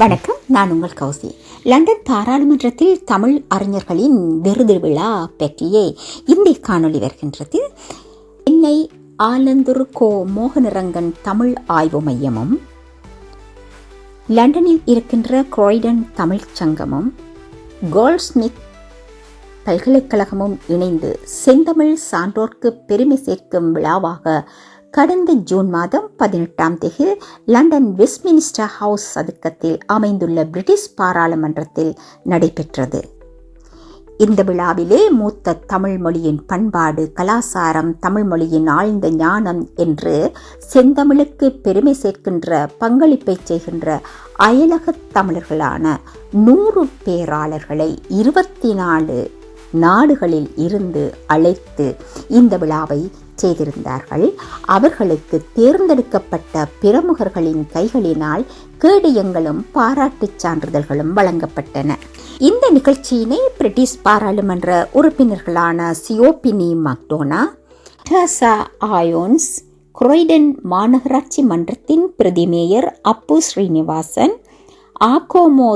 வணக்கம் நான் உங்கள் கௌசி. லண்டன் பாராளுமன்றத்தில் தமிழ் அறிஞர்களின் விருது விழா பற்றியே இந்த காணொளி வருகின்றது. என்னை ஆலந்தூர் கோ மோகனரங்கன் தமிழ் ஆய்வு மையமும் லண்டனில் இருக்கின்ற குரோய்டன் தமிழ்ச் சங்கமும் கோல்ட்ஸ்மித் பல்கலைக்கழகமும் இணைந்து செந்தமிழ் சான்றோர்க்கு பெருமை சேர்க்கும் விழாவாக கடந்த ஜூன் மாதம் பதினெட்டாம் தேதி லண்டன் வெஸ்ட்மினிஸ்டர் ஹவுஸ் சதுக்கத்தில் அமைந்துள்ள பிரிட்டிஷ் பாராளுமன்றத்தில் நடைபெற்றது. இந்த விழாவிலே மூத்த தமிழ் மொழியின் பண்பாடு கலாசாரம் தமிழ் மொழியின் ஆழ்ந்த ஞானம் என்று செந்தமிழுக்கு பெருமை சேர்க்கின்ற பங்களிப்பை செய்கின்ற அயலக தமிழர்களான நூறு பேராளர்களை இருபத்தி நாலு நாடுகளில் இருந்து அழைத்து இந்த விழாவை செய்திருந்தார்கள். அவர்களுக்கு தேர்ந்தெடுக்கப்பட்ட பிரமுகர்களின் கைகளினால் கேடயங்களும் பாராட்டுச் சான்றிதழ்களும் வழங்கப்பட்டன. இந்த நிகழ்ச்சியினை பிரிட்டிஷ் பாராளுமன்ற உறுப்பினர்களான சியோபினி மக்டோனா டசா ஆயோன்ஸ் குரோய்டன் மாநகராட்சி மன்றத்தின் பிரதி மேயர் அப்பு ஸ்ரீனிவாசன் ஆகோமோ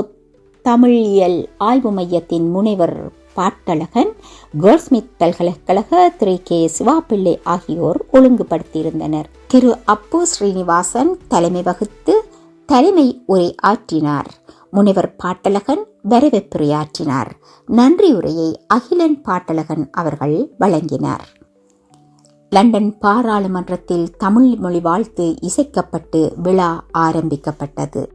தமிழியல் ஆய்வு மையத்தின் முனைவர் பாட்டழகன் கோல்ஸ்மித் பல்கலைக்கழக திரு. கே. சிவாபிள்ளை ஆகியோர் ஒழுங்குபடுத்தியிருந்தனர். திரு. அப்பு ஸ்ரீனிவாசன் தலைமை வகுத்து தலைமை உரை ஆற்றினார். முனைவர் பாட்டழகன் வரவேற்புரையாற்றினார் நன்றியுரையை அகிலன் பாட்டழகன் அவர்கள் வழங்கினார். லண்டன் பாராளுமன்றத்தில் தமிழ் மொழி வாழ்த்து இசைக்கப்பட்டு விழா ஆரம்பிக்கப்பட்டது.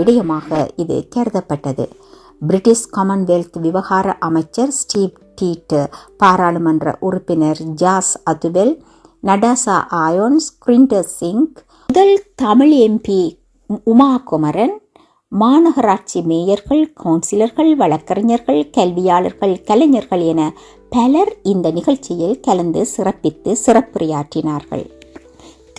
விடயமாக இது கருதப்பட்டது. பிரிட்டிஷ் காமன்வெல்த் விவகார அமைச்சர் ஸ்டீவ் டீட் பாராளுமன்ற உறுப்பினர் ஜாஸ் அதுவெல் நடாசா ஆயோன்ஸ் கிரிண்டர் சிங் முதல் தமிழ் எம்பி உமா குமரன் மாநகராட்சி மேயர்கள் கவுன்சிலர்கள் வழக்கறிஞர்கள் கல்வியாளர்கள் கலைஞர்கள் என பலர் இந்த நிகழ்ச்சியில் கலந்து சிறப்பித்து சிறப்புரையாற்றினார்கள்.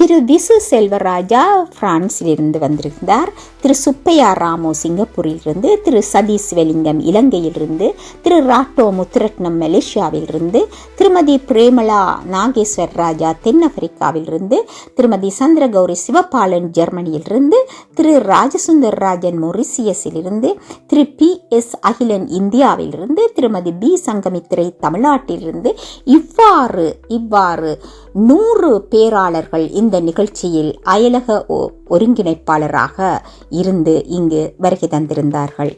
திரு விசு செல்வராஜா பிரான்சிலிருந்து வந்திருந்தார். திரு சுப்பையா ராமு சிங்கப்பூரிலிருந்து திரு சதீஷ் வெலிங்கம் இலங்கையிலிருந்து திரு ராட்டோ முத்துரட்னம் மலேசியாவிலிருந்து திருமதி பிரேமலா நாகேஸ்வர் ராஜா தென்னாப்பிரிக்காவிலிருந்து திருமதி சந்திரகௌரி சிவபாலன் ஜெர்மனியிலிருந்து திரு ராஜசுந்தர் ராஜன் மொரிசியஸிலிருந்து திரு பி எஸ் அகிலன் இந்தியாவிலிருந்து திருமதி பி சங்கமித்திரை தமிழ்நாட்டிலிருந்து இவ்வாறு இவ்வாறு நூறு பேராளர்கள் இந்த இந்த நிகழ்ச்சியில் அயலக ஒ- ஒருங்கிணைப்பாளராக இருந்து இங்கு வருகை தந்திருந்தார்கள்.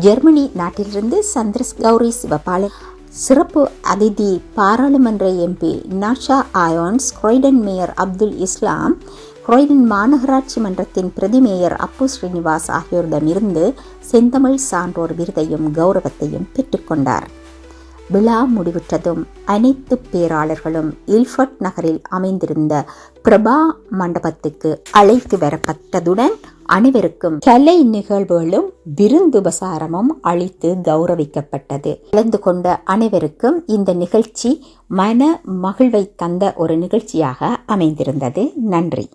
ஜெர்மனி நாட்டிலிருந்து சந்திரஸ் கௌரி சிவபாலன் சிறப்பு அதிதி பாராளுமன்ற MP Natasha Irons Croydon mayor Abdul Islam Croydon மாநகராட்சி மன்றத்தின் பிரதி மேயர் அப்பு ஸ்ரீனிவாஸ் ஆகியோரிடமிருந்து செந்தமிழ் சான்றோர் விருதையும் கௌரவத்தையும் பெற்றுக்கொண்டார் விழா முடிவுற்றதும் அனைத்து பேராளர்களும் இல்ஃபர்ட் நகரில் அமைந்திருந்த பிரபா மண்டபத்துக்கு அழைத்து வரப்பட்டதுடன் அனைவருக்கும் கலை நிகழ்வுகளும் விருந்து உபசாரமும் அளித்து கௌரவிக்கப்பட்டது. கலந்து கொண்ட அனைவருக்கும் இந்த நிகழ்ச்சி மன மகிழ்வை தந்த ஒரு நிகழ்ச்சியாக அமைந்திருந்தது. நன்றி.